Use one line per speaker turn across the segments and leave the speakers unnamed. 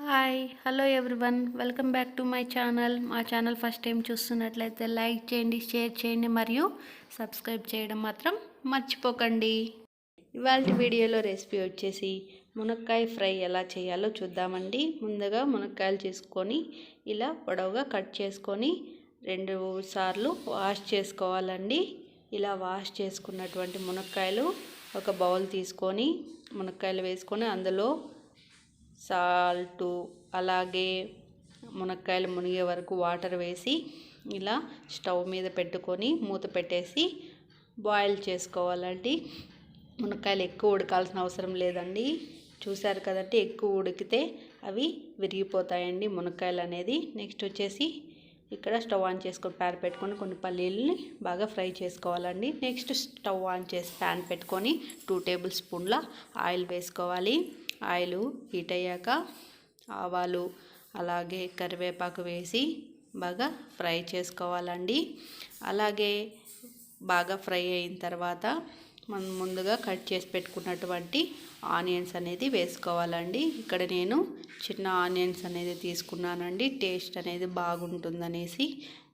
Hi hello everyone welcome back to my channel మా channel first time చూస్తున్నట్లయితే like చేయండి share చేయండి మరియు సబ్స్క్రైబ్ చేయడం మాత్రం మర్చిపోకండి. ఇవాళ వీడియోలో రెసిపీ వచ్చేసి మునక్కాయ ఫ్రై ఎలా చేయాలో చూద్దామండి. ముందుగా మునక్కాయలు చేసుకొని ఇలా పొడవుగా కట్ చేసుకొని రెండు సార్లు వాష్ చేసుకోవాలండి. ఇలా వాష్ చేసుకున్నటువంటి మునక్కాయలు ఒక బౌల్ తీసుకొని మునక్కాయలు వేసుకొని అందులో సాల్టు అలాగే మునక్కాయలు మునిగే వరకు వాటర్ వేసి ఇలా స్టవ్ మీద పెట్టుకొని మూత పెట్టేసి బాయిల్ చేసుకోవాలండి. మునక్కాయలు ఎక్కువ ఉడకాల్సిన అవసరం లేదండి. చూశారు కదండి ఎక్కువ ఉడికితే అవి విరిగిపోతాయండి మునక్కాయలు అనేది. నెక్స్ట్ వచ్చేసి ఇక్కడ స్టవ్ ఆన్ చేసుకొని ప్యాన్ పెట్టుకొని కొన్ని పల్లీలని బాగా ఫ్రై చేసుకోవాలండి. నెక్స్ట్ స్టవ్ ఆన్ చేసి ప్యాన్ పెట్టుకొని టూ టేబుల్ స్పూన్ల ఆయిల్ వేసుకోవాలి. ఆయిల్ హీట్ అయ్యాక ఆవాలు అలాగే కరివేపాకు వేసి బాగా ఫ్రై చేసుకోవాలండి. అలాగే బాగా ఫ్రై అయిన తర్వాత మనం ముందుగా కట్ చేసి పెట్టుకున్నటువంటి ఆనియన్స్ అనేది వేసుకోవాలండి. ఇక్కడ నేను చిన్న ఆనియన్స్ అనేది తీసుకున్నానండి. టేస్ట్ అనేది బాగుంటుందనేసి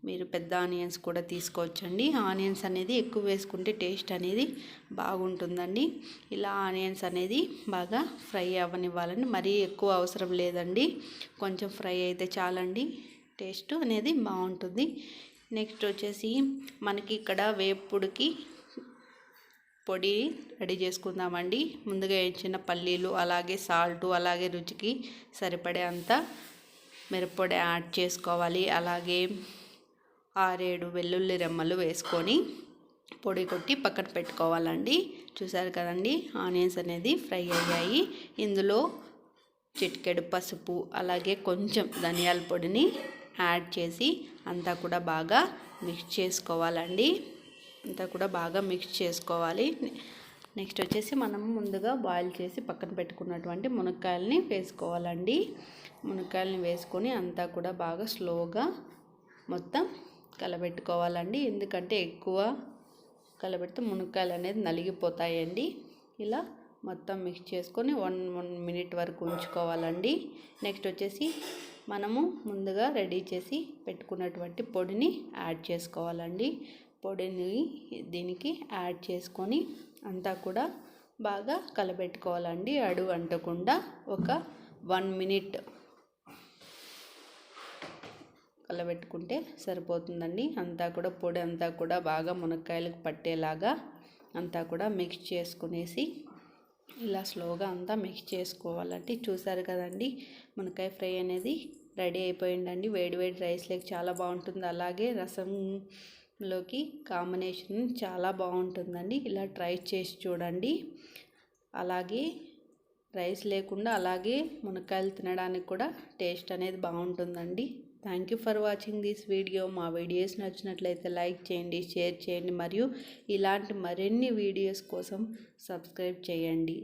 మీరు పెద్ద ఆనియన్స్ కూడా తీసుకోవచ్చండి. ఆనియన్స్ అనేది ఎక్కువ వేసుకుంటే టేస్ట్ అనేది బాగుంటుందండి. ఇలా ఆనియన్స్ అనేది బాగా ఫ్రై అవ్వనివ్వాలండి. మరీ ఎక్కువ అవసరం లేదండి. కొంచెం ఫ్రై అయితే చాలండి. టేస్ట్ అనేది బాగుంటుంది. నెక్స్ట్ వచ్చేసి మనకి ఇక్కడ వేపుడికి పొడి రెడీ చేసుకుందామండి. ముందుగా వేయించిన పల్లీలు అలాగే సాల్ట్ అలాగే రుచికి సరిపడే అంత మిరప్పొడి యాడ్ చేసుకోవాలి. అలాగే ఆరేడు వెల్లుల్లి రెమ్మలు వేసుకొని పొడి కొట్టి పక్కన పెట్టుకోవాలండి. చూసారు కదండి ఆనియన్స్ అనేది ఫ్రై అయ్యాయి. ఇందులో చిటికెడు పసుపు అలాగే కొంచెం ధనియాల పొడిని యాడ్ చేసి అంతా కూడా బాగా మిక్స్ చేసుకోవాలండి. అంతా కూడా బాగా మిక్స్ చేసుకోవాలి. నెక్స్ట్ వచ్చేసి మనం ముందుగా బాయిల్ చేసి పక్కన పెట్టుకున్నటువంటి మునక్కాయలని వేసుకోవాలండి. మునక్కాయలని వేసుకొని అంతా కూడా బాగా స్లోగా మొత్తం కలబెట్టుకోవాలండి. ఎందుకంటే ఎక్కువ కలబెడితే మునక్కాయలు అనేది నలిగిపోతాయండి. ఇలా మొత్తం మిక్స్ చేసుకొని వన్ వన్ మినిట్ వరకు ఉంచుకోవాలండి. నెక్స్ట్ వచ్చేసి మనము ముందుగా రెడీ చేసి పెట్టుకున్నటువంటి పొడిని యాడ్ చేసుకోవాలండి. పొడిని దీనికి యాడ్ చేసుకొని అంతా కూడా బాగా కలబెట్టుకోవాలండి. అడుగు అంటకుండా ఒక వన్ మినిట్ కలబెట్టుకుంటే సరిపోతుందండి. అంతా కూడా పొడి అంతా కూడా బాగా మునక్కాయలకు పట్టేలాగా అంతా కూడా మిక్స్ చేసుకునేసి ఇలా స్లోగా అంతా మిక్స్ చేసుకోవాలంటే చూసారు కదండి మునక్కాయ ఫ్రై అనేది రెడీ అయిపోయిందండి. వేడి వేడి రైస్లోకి చాలా బాగుంటుంది. అలాగే రసం లోకి కాంబినేషన్ చాలా బాగుంటుందండి. ఇలా ట్రై చేసి చూడండి. అలాగే రైస్ లేకుండా అలాగే మునక్కాయలు తినడానికి కూడా టేస్ట్ అనేది బాగుంటుందండి. Thank you for watching this video మా వీడియోస్ నచ్చినట్లయితే లైక్ చేయండి షేర్ చేయండి. మరియు ఇలాంటి మరిన్ని వీడియోస్ కోసం సబ్స్క్రైబ్ చేయండి.